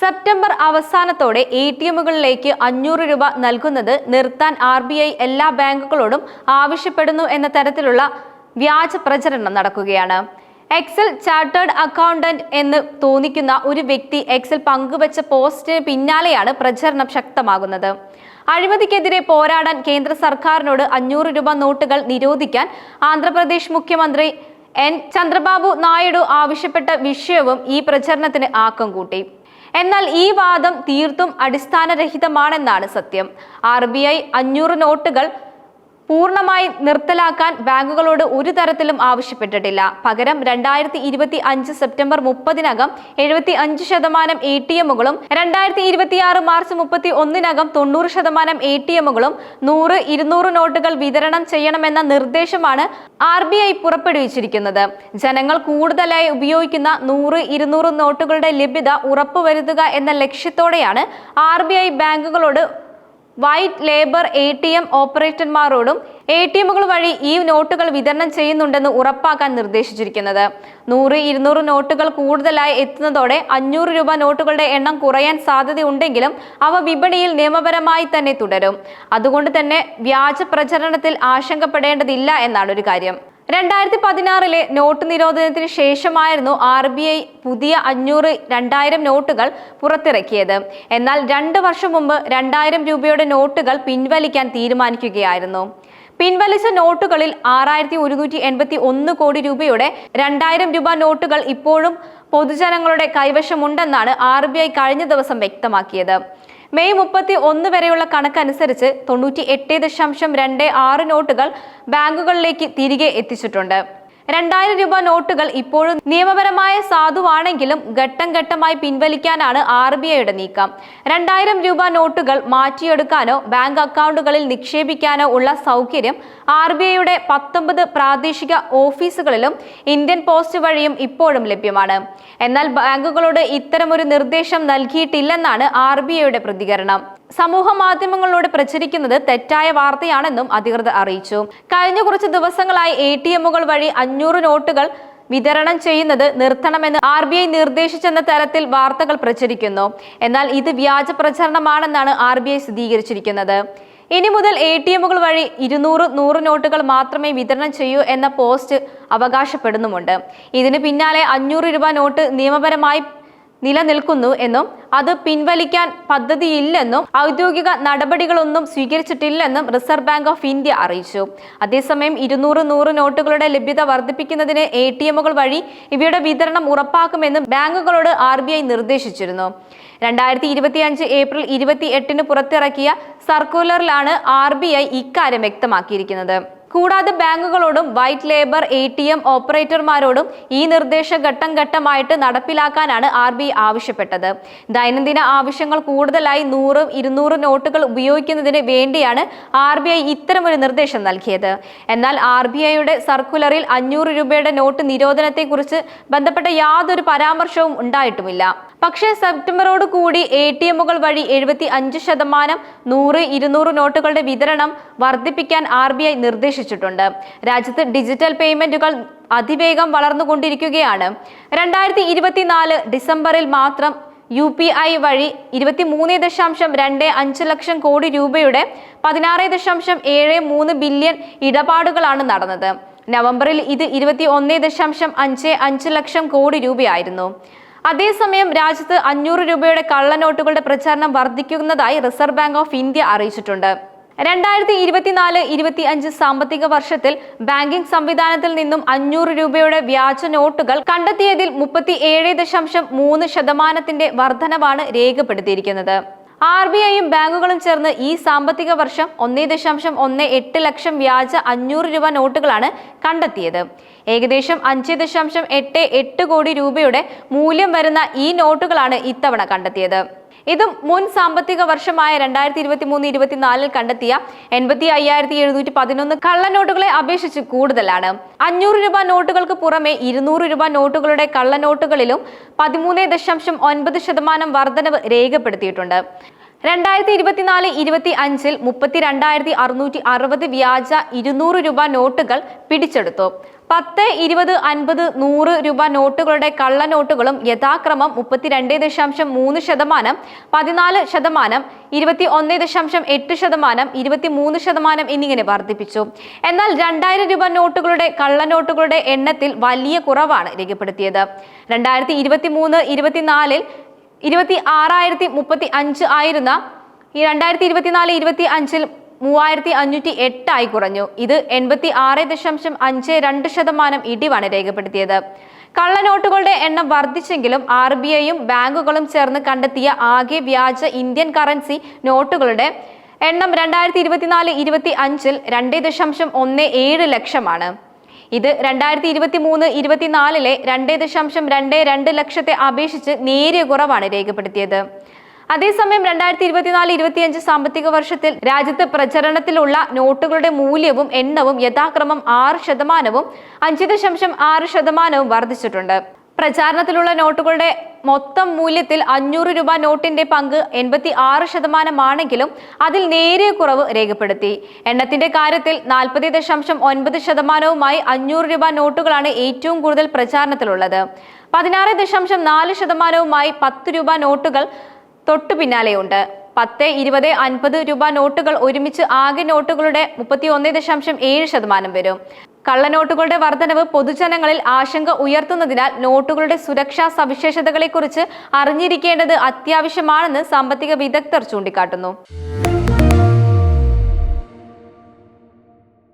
September അവസാനത്തോടെ A T എമ്മുകളിലേക്ക് അഞ്ഞൂറ് രൂപ നൽകുന്നത് നിർത്താൻ ആർ ബി ഐ എല്ലാ ബാങ്കുകളോടും ആവശ്യപ്പെടുന്നു എന്ന തരത്തിലുള്ള വ്യാജ പ്രചരണം നടക്കുകയാണ്. എക്സൽ ചാർട്ടേഡ് അക്കൗണ്ടന്റ് എന്ന് തോന്നിക്കുന്ന ഒരു വ്യക്തി എക്സൽ പങ്കുവച്ച പോസ്റ്റിന് പിന്നാലെയാണ് പ്രചരണം ശക്തമാകുന്നത്. അഴിമതിക്കെതിരെ പോരാടാൻ കേന്ദ്ര സർക്കാരിനോട് അഞ്ഞൂറ് രൂപ നോട്ടുകൾ നിരോധിക്കാൻ ആന്ധ്രാപ്രദേശ് മുഖ്യമന്ത്രി എൻ. ചന്ദ്രബാബു നായിഡു ആവശ്യപ്പെട്ട വിഷയവും ഈ പ്രചരണത്തിന് ആക്കം കൂട്ടി. എന്നാൽ ഈ വാദം തീർത്തും അടിസ്ഥാനരഹിതമാണെന്നാണ് സത്യം. ആർ ബി ഐ അഞ്ഞൂറ് നോട്ടുകൾ പൂർണമായി നിർത്തലാക്കാൻ ബാങ്കുകളോട് ഒരു തരത്തിലും ആവശ്യപ്പെട്ടിട്ടില്ല. പകരം രണ്ടായിരത്തി ഇരുപത്തി അഞ്ച് സെപ്റ്റംബർ മുപ്പതിനകം എഴുപത്തി അഞ്ച് ശതമാനം എ ടി എമ്മുകളും രണ്ടായിരത്തി മാർച്ച് മുപ്പത്തി ഒന്നിനകം തൊണ്ണൂറ് ശതമാനം എ ടി എമ്മുകളും നൂറ് ഇരുന്നൂറ് നോട്ടുകൾ വിതരണം ചെയ്യണമെന്ന നിർദ്ദേശമാണ് ആർ ബി ഐ പുറപ്പെടുവിച്ചിരിക്കുന്നത്. ജനങ്ങൾ കൂടുതലായി ഉപയോഗിക്കുന്ന നൂറ് ഇരുന്നൂറ് നോട്ടുകളുടെ ലഭ്യത ഉറപ്പുവരുത്തുക എന്ന ലക്ഷ്യത്തോടെയാണ് R B I ബാങ്കുകളോട് white label A T M ഓപ്പറേറ്റർമാരോടും A T എമ്മുകൾ വഴി ഈ നോട്ടുകൾ വിതരണം ചെയ്യുന്നുണ്ടെന്ന് ഉറപ്പാക്കാൻ നിർദ്ദേശിച്ചിരിക്കുന്നത്. നൂറ് ഇരുന്നൂറ് നോട്ടുകൾ കൂടുതലായി എത്തുന്നതോടെ അഞ്ഞൂറ് രൂപ നോട്ടുകളുടെ എണ്ണം കുറയാൻ സാധ്യതയുണ്ടെങ്കിലും അവ വിപണിയിൽ നിയമപരമായി തന്നെ തുടരും. അതുകൊണ്ട് തന്നെ വ്യാജ പ്രചരണത്തിൽ ആശങ്കപ്പെടേണ്ടതില്ല എന്നാണ് ഒരു കാര്യം. രണ്ടായിരത്തി പതിനാറിലെ നോട്ട് നിരോധനത്തിന് ശേഷമായിരുന്നു ആർ ബി ഐ പുതിയ അഞ്ഞൂറ് രണ്ടായിരം നോട്ടുകൾ പുറത്തിറക്കിയത്. എന്നാൽ രണ്ട് വർഷം മുമ്പ് രണ്ടായിരം രൂപയുടെ നോട്ടുകൾ പിൻവലിക്കാൻ തീരുമാനിക്കുകയായിരുന്നു. പിൻവലിച്ച നോട്ടുകളിൽ ആറായിരത്തി ഒരുന്നൂറ്റി എൺപത്തി ഒന്ന് കോടി രൂപയുടെ രണ്ടായിരം രൂപ നോട്ടുകൾ ഇപ്പോഴും പൊതുജനങ്ങളുടെ കൈവശമുണ്ടെന്നാണ് ആർ ബി ഐ കഴിഞ്ഞ ദിവസം വ്യക്തമാക്കിയത്. മെയ് മുപ്പത്തി ഒന്ന് വരെയുള്ള കണക്കനുസരിച്ച് തൊണ്ണൂറ്റി എട്ട് ദശാംശം രണ്ട് ആറ് നോട്ടുകൾ ബാങ്കുകളിലേക്ക് തിരികെ എത്തിച്ചിട്ടുണ്ട്. രണ്ടായിരം രൂപ നോട്ടുകൾ ഇപ്പോഴും നിയമപരമായ സാധുവാണെങ്കിലും ഘട്ടം ഘട്ടമായി പിൻവലിക്കാനാണ് ആർ ബി ഐയുടെ നീക്കം. രണ്ടായിരം രൂപ നോട്ടുകൾ മാറ്റിയെടുക്കാനോ ബാങ്ക് അക്കൗണ്ടുകളിൽ നിക്ഷേപിക്കാനോ ഉള്ള സൗകര്യം ആർ ബി ഐയുടെ പത്തൊമ്പത് പ്രാദേശിക ഓഫീസുകളിലും ഇന്ത്യൻ പോസ്റ്റ് വഴിയും ഇപ്പോഴും ലഭ്യമാണ്. എന്നാൽ ബാങ്കുകളോട് ഇത്തരമൊരു നിർദ്ദേശം നൽകിയിട്ടില്ലെന്നാണ് ആർ ബി ഐയുടെ പ്രതികരണം. സമൂഹ മാധ്യമങ്ങളിലൂടെ പ്രചരിക്കുന്നത് തെറ്റായ വാർത്തയാണെന്നും അധികൃതർ അറിയിച്ചു. കഴിഞ്ഞ കുറച്ച് ദിവസങ്ങളായി എ ടി എമ്മുകൾ വഴി അഞ്ഞൂറ് നോട്ടുകൾ വിതരണം ചെയ്യുന്നത് നിർത്തണമെന്ന് ആർ ബി ഐ നിർദ്ദേശിച്ചെന്ന തരത്തിൽ വാർത്തകൾ പ്രചരിക്കുന്നു. എന്നാൽ ഇത് വ്യാജ പ്രചരണമാണെന്നാണ് ആർ ബി ഐ സ്ഥിരീകരിച്ചിരിക്കുന്നത്. ഇനി മുതൽ എ ടി എമ്മുകൾ വഴി ഇരുന്നൂറ് നൂറ് നോട്ടുകൾ മാത്രമേ വിതരണം ചെയ്യൂ എന്ന പോസ്റ്റ് അവകാശപ്പെടുന്നുമുണ്ട്. ഇതിന് പിന്നാലെ അഞ്ഞൂറ് രൂപ നോട്ട് നിയമപരമായി നിലനിൽക്കുന്നു എന്നും അത് പിൻവലിക്കാൻ പദ്ധതിയില്ലെന്നും ഔദ്യോഗിക നടപടികളൊന്നും സ്വീകരിച്ചിട്ടില്ലെന്നും റിസർവ് ബാങ്ക് ഓഫ് ഇന്ത്യ അറിയിച്ചു. അതേസമയം ഇരുന്നൂറ് നൂറ് നോട്ടുകളുടെ ലഭ്യത വർദ്ധിപ്പിക്കുന്നതിന് എ ടി എമ്മുകൾ വഴി ഇവയുടെ വിതരണം ഉറപ്പാക്കുമെന്നും ബാങ്കുകളോട് ആർ നിർദ്ദേശിച്ചിരുന്നു രണ്ടായിരത്തി ഇരുപത്തി അഞ്ച് ഏപ്രിൽ ഇരുപത്തി എട്ടിന് പുറത്തിറക്കിയ സർക്കുലറിലാണ് ആർ ബി ഐ ഇക്കാര്യം വ്യക്തമാക്കിയിരിക്കുന്നത്. കൂടാതെ ബാങ്കുകളോടും white label A T M ഓപ്പറേറ്റർമാരോടും ഈ നിർദ്ദേശ ഘട്ടം ഘട്ടമായിട്ട് നടപ്പിലാക്കാനാണ് ആർ ബി ആവശ്യപ്പെട്ടത്. ദൈനംദിന ആവശ്യങ്ങൾ കൂടുതലായി നൂറും ഇരുന്നൂറ് നോട്ടുകൾ ഉപയോഗിക്കുന്നതിന് വേണ്ടിയാണ് ആർ ബി ഐ ഇത്തരമൊരു നിർദ്ദേശം നൽകിയത്. എന്നാൽ ആർ ബി ഐയുടെ സർക്കുലറിൽ അഞ്ഞൂറ് രൂപയുടെ നോട്ട് നിരോധനത്തെക്കുറിച്ച് ബന്ധപ്പെട്ട യാതൊരു പരാമർശവും ഉണ്ടായിട്ടുമില്ല. പക്ഷേ സെപ്റ്റംബറോട് കൂടി എ ടി എമ്മുകൾ വഴി എഴുപത്തി അഞ്ച് ശതമാനം നൂറ് ഇരുന്നൂറ് നോട്ടുകളുടെ വിതരണം വർദ്ധിപ്പിക്കാൻ ആർ ബി ഐ നിർദ്ദേശിച്ചിട്ടുണ്ട്. രാജ്യത്ത് ഡിജിറ്റൽ പേയ്മെന്റുകൾ അതിവേഗം വളർന്നുകൊണ്ടിരിക്കുകയാണ്. രണ്ടായിരത്തി ഇരുപത്തിനാല് ഡിസംബറിൽ മാത്രം യു പി ഐ വഴി ഇരുപത്തി മൂന്ന് ദശാംശം രണ്ട് അഞ്ച് ലക്ഷം കോടി രൂപയുടെ പതിനാറ് ദശാംശം ഏഴ് മൂന്ന് ബില്യൺ ഇടപാടുകളാണ് നടന്നത്. നവംബറിൽ ഇത് ഇരുപത്തി ഒന്ന് ദശാംശം അഞ്ച് അഞ്ച് ലക്ഷം കോടി രൂപയായിരുന്നു. അതേസമയം രാജ്യത്ത് അഞ്ഞൂറ് രൂപയുടെ കള്ളനോട്ടുകളുടെ പ്രചാരണം വർദ്ധിക്കുന്നതായി റിസർവ് ബാങ്ക് ഓഫ് ഇന്ത്യ അറിയിച്ചിട്ടുണ്ട്. രണ്ടായിരത്തി ഇരുപത്തിനാല് ഇരുപത്തി അഞ്ച് സാമ്പത്തിക വർഷത്തിൽ ബാങ്കിംഗ് സംവിധാനത്തിൽ നിന്നും അഞ്ഞൂറ് രൂപയുടെ വ്യാജ നോട്ടുകൾ കണ്ടെത്തിയതിൽ മുപ്പത്തി ഏഴ് ദശാംശം മൂന്ന് ശതമാനത്തിന്റെ വർധനവാണ് രേഖപ്പെടുത്തിയിരിക്കുന്നത്. ആർ ബി ഐയും ബാങ്കുകളും ചേർന്ന് ഈ സാമ്പത്തിക വർഷം ഒന്നേ ദശാംശം ഒന്ന് എട്ട് ലക്ഷം വ്യാജ അഞ്ഞൂറ് രൂപ നോട്ടുകളാണ് കണ്ടെത്തിയത്. ഏകദേശം അഞ്ച് ദശാംശം എട്ട് എട്ട് കോടി രൂപയുടെ മൂല്യം വരുന്ന ഈ നോട്ടുകളാണ് ഇത്തവണ കണ്ടെത്തിയത്. ഇതും മുൻ സാമ്പത്തിക വർഷമായ രണ്ടായിരത്തി ഇരുപത്തി മൂന്ന് ഇരുപത്തിനാലിൽ കണ്ടെത്തിയ എൺപത്തി അയ്യായിരത്തി എഴുന്നൂറ്റി പതിനൊന്ന് കള്ളനോട്ടുകളെ അപേക്ഷിച്ച് കൂടുതലാണ്. അഞ്ഞൂറ് രൂപ നോട്ടുകൾക്ക് പുറമെ ഇരുന്നൂറ് രൂപ നോട്ടുകളുടെ കള്ളനോട്ടുകളിലും പതിമൂന്ന് ദശാംശം ഒൻപത് ശതമാനം വർധനവ് രേഖപ്പെടുത്തിയിട്ടുണ്ട്. രണ്ടായിരത്തി ഇരുപത്തിനാല് ഇരുപത്തി അഞ്ചിൽ മുപ്പത്തി രണ്ടായിരത്തി അറുന്നൂറ്റി അറുപത് വ്യാജ ഇരുന്നൂറ് രൂപ നോട്ടുകൾ പിടിച്ചെടുത്തു. പത്ത് ഇരുപത് അൻപത് നൂറ് രൂപ നോട്ടുകളുടെ കള്ള നോട്ടുകളും യഥാക്രമം മുപ്പത്തിരണ്ട് ദശാംശം മൂന്ന് ശതമാനം പതിനാല് ശതമാനം ഇരുപത്തി ഒന്ന് ദശാംശം എട്ട് ശതമാനം ഇരുപത്തി മൂന്ന് ശതമാനം എന്നിങ്ങനെ വർദ്ധിപ്പിച്ചു. എന്നാൽ രണ്ടായിരം രൂപ നോട്ടുകളുടെ കള്ള നോട്ടുകളുടെ എണ്ണത്തിൽ വലിയ കുറവാണ് രേഖപ്പെടുത്തിയത്. രണ്ടായിരത്തി ഇരുപത്തി മൂന്ന് ഇരുപത്തിനാലിൽ ഇരുപത്തി ആറായിരത്തി മുപ്പത്തി അഞ്ച് ആയിരുന്ന ഈ രണ്ടായിരത്തി ഇരുപത്തിനാല് ഇരുപത്തി അഞ്ചിൽ മൂവായിരത്തി അഞ്ഞൂറ്റി എട്ടായി കുറഞ്ഞു. ഇത് എൺപത്തി ആറ് ദശാംശം അഞ്ച് രണ്ട് ശതമാനം ഇടിവാണ് രേഖപ്പെടുത്തിയത്. കള്ളനോട്ടുകളുടെ എണ്ണം വർദ്ധിച്ചെങ്കിലും ആർ ബി ഐയും ബാങ്കുകളും ചേർന്ന് കണ്ടെത്തിയ ആകെ വ്യാജ ഇന്ത്യൻ കറൻസി നോട്ടുകളുടെ എണ്ണം രണ്ടായിരത്തി ഇരുപത്തിനാല് ഇരുപത്തി അഞ്ചിൽ രണ്ട് ദശാംശം ഒന്ന് ഏഴ് ലക്ഷമാണ്. ഇത് രണ്ടായിരത്തി ഇരുപത്തി മൂന്ന് ഇരുപത്തിനാലിലെ രണ്ട് ദശാംശം രണ്ട് രണ്ട് ലക്ഷത്തെ അപേക്ഷിച്ച് നേരിയ കുറവാണ് രേഖപ്പെടുത്തിയത്. അതേസമയം രണ്ടായിരത്തി ഇരുപത്തിനാല് ഇരുപത്തിയഞ്ച് സാമ്പത്തിക വർഷത്തിൽ രാജ്യത്ത് പ്രചരണത്തിലുള്ള നോട്ടുകളുടെ മൂല്യവും എണ്ണവും യഥാക്രമം ആറ് ശതമാനവും അഞ്ച് ദശാംശം ആറ് ശതമാനവും വർദ്ധിച്ചിട്ടുണ്ട്. പ്രചാരണത്തിലുള്ള നോട്ടുകളുടെ മൊത്തം മൂല്യത്തിൽ അഞ്ഞൂറ് രൂപ നോട്ടിന്റെ പങ്ക് എൺപത്തി ആറ് ശതമാനമാണെങ്കിലും അതിൽ നേരിയ കുറവ് രേഖപ്പെടുത്തി. എണ്ണത്തിന്റെ കാര്യത്തിൽ നാൽപ്പത് ദശാംശം ഒൻപത് ശതമാനവുമായി അഞ്ഞൂറ് രൂപ നോട്ടുകളാണ് ഏറ്റവും കൂടുതൽ പ്രചാരണത്തിലുള്ളത്. പതിനാറ് ദശാംശം നാല് ശതമാനവുമായി പത്ത് രൂപ നോട്ടുകൾ തൊട്ടു പിന്നാലെയുണ്ട്. പത്ത് ഇരുപത് അൻപത് രൂപ നോട്ടുകൾ ഒരുമിച്ച് ആകെ നോട്ടുകളുടെ മുപ്പത്തി ഒന്ന് ദശാംശം ഏഴ് ശതമാനം വരും. കള്ളനോട്ടുകളുടെ വർധനവ് പൊതുജനങ്ങളിൽ ആശങ്ക ഉയർത്തുന്നതിനാൽ നോട്ടുകളുടെ സുരക്ഷാ സവിശേഷതകളെക്കുറിച്ച് അറിഞ്ഞിരിക്കേണ്ടത് അത്യാവശ്യമാണെന്ന് സാമ്പത്തിക വിദഗ്ധർ ചൂണ്ടിക്കാട്ടുന്നു.